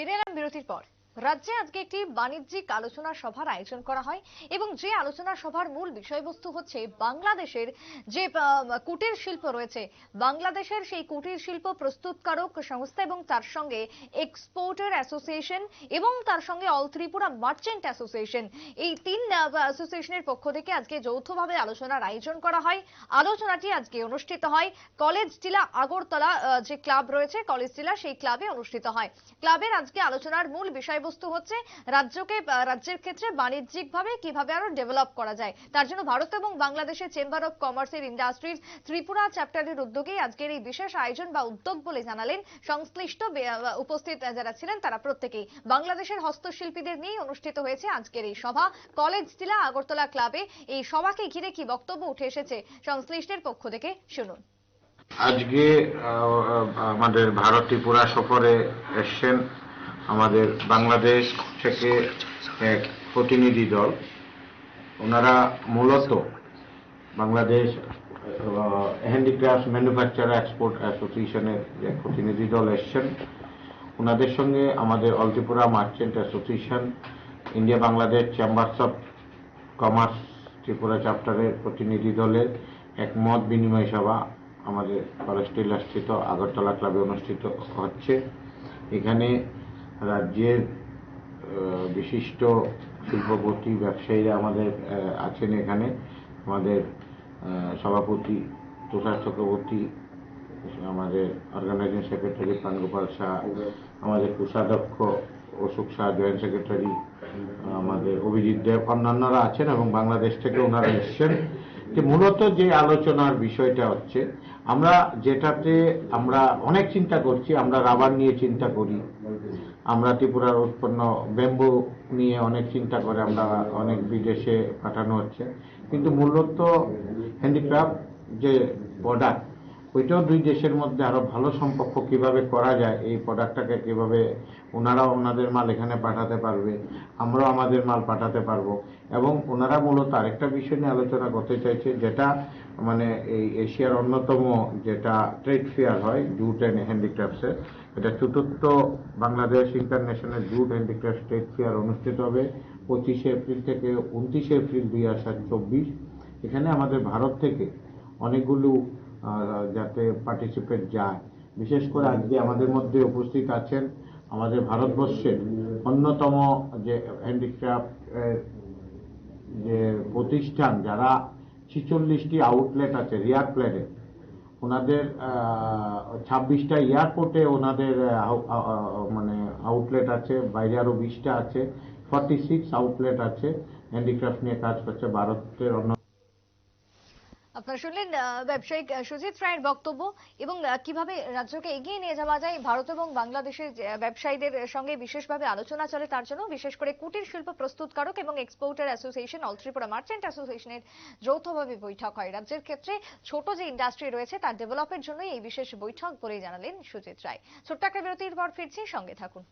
ফিরে এলাম বিরতির পর রাজ্যে আজকে একটি বাণিজ্যিক আলোচনা সভার আয়োজন করা হয় এবং যে আলোচনা সভার মূল বিষয়বস্তু হচ্ছে বাংলাদেশের যে কুটির শিল্প রয়েছে, বাংলাদেশের সেই কুটির শিল্প প্রস্তুতকারক সংস্থা এবং তার সঙ্গে এক্সপোর্টার অ্যাসোসিয়েশন এবং তার সঙ্গে অল ত্রিপুরা মার্চেন্ট অ্যাসোসিয়েশন এই তিন অ্যাসোসিয়েশনের পক্ষ থেকে আজকে যৌথভাবে আলোচনার আয়োজন করা হয়। আলোচনাটি আজকে অনুষ্ঠিত হয় কলেজ টিলা আগরতলা যে ক্লাব রয়েছে, কলেজ টিলা সেই ক্লাবে অনুষ্ঠিত হয়। ক্লাবের আজকে আলোচনার মূল বিষয়বস্তু হচ্ছে রাজ্যকে রাজ্যের ক্ষেত্রে বাণিজ্যিকভাবে কীভাবে আরও ডেভেলপ করা যায়। তার জন্য ভারত এবং বাংলাদেশের চেম্বার অফ কমার্সের ইন্ডাস্ট্রিজ ত্রিপুরা চ্যাপ্টারের উদ্যোগে আজকের এই বিশেষ আয়োজন বা উদ্যোগ বলে জানালেন সংশ্লিষ্ট উপস্থিত যারা ছিলেন তারা প্রত্যেকেই। বাংলাদেশের হস্তশিল্পীদের নিয়ে অনুষ্ঠিত হয়েছে আজকের এই সভা। কলেজ টিলা আগরতলা ক্লাবে এই সভাকে ঘিরে কি বক্তব্য উঠে এসেছে সংশ্লিষ্টের পক্ষ থেকে শুনুন। আজকে আমাদের ভারত ত্রিপুরা সফরে এসছেন আমাদের বাংলাদেশ থেকে এক প্রতিনিধি দল। ওনারা মূলত বাংলাদেশ হ্যান্ডিক্রাফট ম্যানুফ্যাকচার এক্সপোর্ট অ্যাসোসিয়েশনের যে প্রতিনিধি দল এসছেন, ওনাদের সঙ্গে আমাদের all Tripura merchant association India Bangladesh chambers of commerce Tripura চ্যাপ্টারের প্রতিনিধি দলের এক মত বিনিময় সভা আমাদের কলেজটিলাস্থিত আগরতলা ক্লাবে অনুষ্ঠিত হচ্ছে। এখানে রাজ্যের বিশিষ্ট শিল্পপতি, ব্যবসায়ীরা আমাদের আছেন এখানে। আমাদের সভাপতি, তুষার চক্রবর্তী, আমাদের অর্গানাইজিং সেক্রেটারি প্রাণগোপাল শাহ, আমাদের কোষাধ্যক্ষ অশোক শাহ জয়েন্ট সেক্রেটারি আমাদের অভিজিৎ দেব, অন্যান্যরা আছেন এবং বাংলাদেশ থেকে ওনারা এসছেন। যে মূলত যে আলোচনার বিষয়টা হচ্ছে, আমরা যেটাতে আমরা অনেক চিন্তা করছি, আমরা রাবার নিয়ে চিন্তা করি, আমরা ত্রিপুরার উৎপন্ন ব্যাম্বু নিয়ে অনেক চিন্তা করে আমরা অনেক বিদেশে পাঠানো হচ্ছে। কিন্তু মূলত হ্যান্ডিক্রাফট যে প্রোডাক্ট ওইটাও দুই দেশের মধ্যে আরও ভালো সম্পর্ক কীভাবে করা যায়, এই প্রোডাক্টটাকে কীভাবে ওনারাও ওনাদের মাল এখানে পাঠাতে পারবে, আমরাও আমাদের মাল পাঠাতে পারব। এবং ওনারা মূলত আরেকটা বিষয় নিয়ে আলোচনা করতে চাইছে, যেটা মানে এই এশিয়ার অন্যতম যেটা ট্রেড ফেয়ার হয় জুট অ্যান্ড হ্যান্ডিক্রাফটসের এটা চতুর্থ Bangladesh international jute handicraft trade fair অনুষ্ঠিত হবে পঁচিশে এপ্রিল থেকে উনত্রিশে এপ্রিল দুই চব্বিশ। এখানে আমাদের ভারত থেকে অনেকগুলো যাতে পার্টিসিপেট যায়। বিশেষ করে আজকে আমাদের মধ্যে উপস্থিত আছেন আমাদের ভারতবর্ষের অন্যতম যে হ্যান্ডিক্রাফট যে প্রতিষ্ঠান, যারা ছিচল্লিশটি আউটলেট আছে রিয়ার প্ল্যানে ওনাদের ছাব্বিশটা এয়ারপোর্টে ওনাদের মানে আউটলেট আছে, বাইরে আরও বিশটা আছে ফর্টি সিক্স আউটলেট আছে হ্যান্ডিক্রাফট নিয়ে কাজ করছে ভারতের অন্য আপনারা শুনলেন ব্যবসায়িক সুজিত রায়ের বক্তব্য এবং কীভাবে রাজ্যকে এগিয়ে নিয়ে যাওয়া যায়, ভারত এবং বাংলাদেশের ব্যবসায়ীদের সঙ্গে বিশেষভাবে আলোচনা চলে তার জন্য, বিশেষ করে কুটির শিল্প প্রস্তুতকারক এবং exporter association, all Tripura merchant অ্যাসোসিয়েশনের যৌথভাবে বৈঠক হয়। রাজ্যের ক্ষেত্রে ছোট যে ইন্ডাস্ট্রি রয়েছে, তার ডেভেলপের জন্য এই বিশেষ বৈঠক বলেই জানালেন সুজিত রায়। ছোট্ট একটা বিরতির পর ফিরছি, সঙ্গে থাকুন।